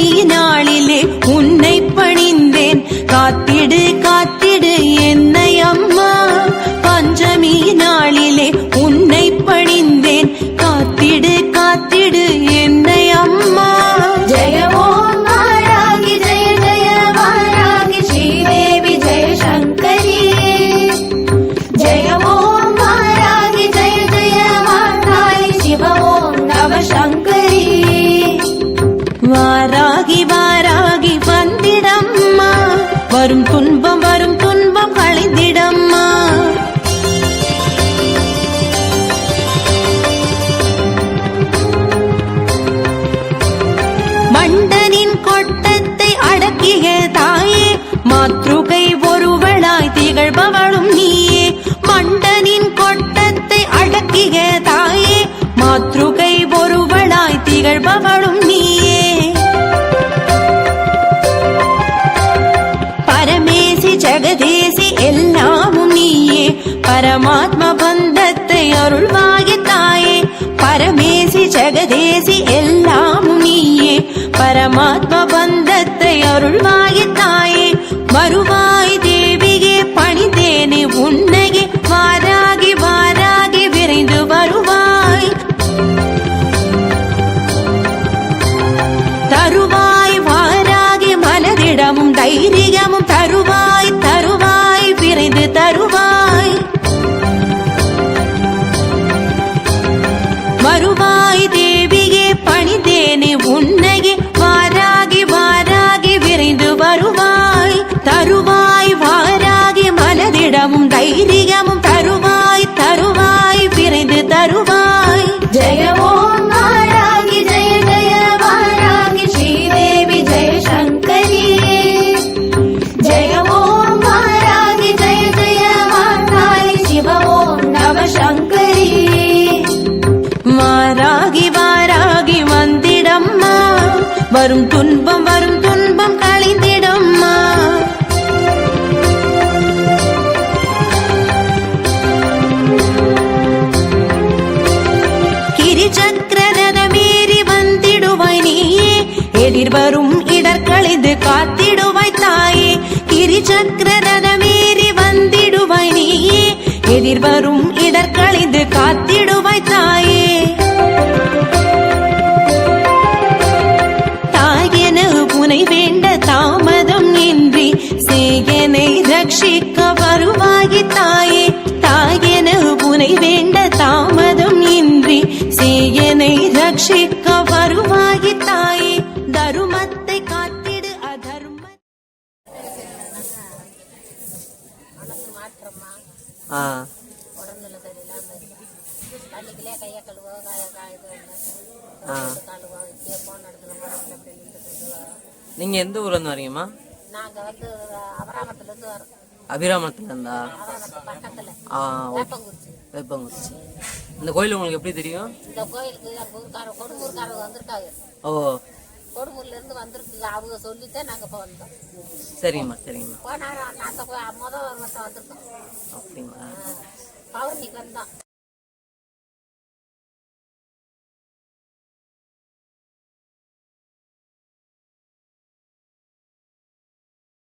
you know. தாயே மாத்ருகை ஒருவளாய் திகழ்பவளும் நீயே. மண்டனின் கொட்டத்தை அடக்கிய தாயே. மாத்ருகை ஒருவளாய் திகழ்பவளும் நீயே. பரமேசி ஜெகதேசி எல்லாமும் நீயே. பரமாத்ம பந்தத்தை அருள்வாகி தாயே. பரமேசி ஜெகதேசி எல்லாமும் நீயே. பரமாத்ம பந்தத்தை அருள்வாகி தாயே. வருவாய் தேவியே பணிந்தேனே உன்னையே. வாராகி வாராகி விரைந்து வருவாய். தருவாய் வாராகி மனதிடமும் தைரிய வரும் துன்பம் வரும் துன்பம் களைந்திடம்மா கிரிச்சக்கரதமேறி வந்திடுவாய் நீயே. எதிர்வரும் இடர்களைந்து காத்திடுவாய் தாயே. கிரிச்சக்கரதமேறி வந்திடுவாய் நீயே. எதிர்வரும் இடர்களைந்து காத்திடு தண்ணிக்குள்ளே கையை கழுவோ காய காய ஆ. கழுவோ இப்படியே போன இடத்துல நீங்கள் எந்த ஊர்லேருந்து வரீங்கம்மா? நாங்கள் வந்து அபராமத்துலேருந்து வரோம். அபிராமத்துலேருந்தா? அபராமத்து பக்கத்தில். ஆ ஓகே. வேப்பங்குறிச்சி. இந்த கோயில் உங்களுக்கு எப்படி தெரியும்? இந்த கோயிலுக்கு எங்கள் ஊருக்கார கொடுங்கூர்காரங்க வந்திருக்காங்க ஓ. கொடுங்கூர்லேருந்து வந்திருக்கு அவங்க சொல்லித்தான் நாங்கள் இப்போ வந்தோம். சரிங்கம்மா சரிங்கம்மா போனாரம் அந்த முதல் ஒரு மட்டும் வந்திருக்கோம். அப்படிங்களா? பௌர்ணிக்கு வந்தோம்.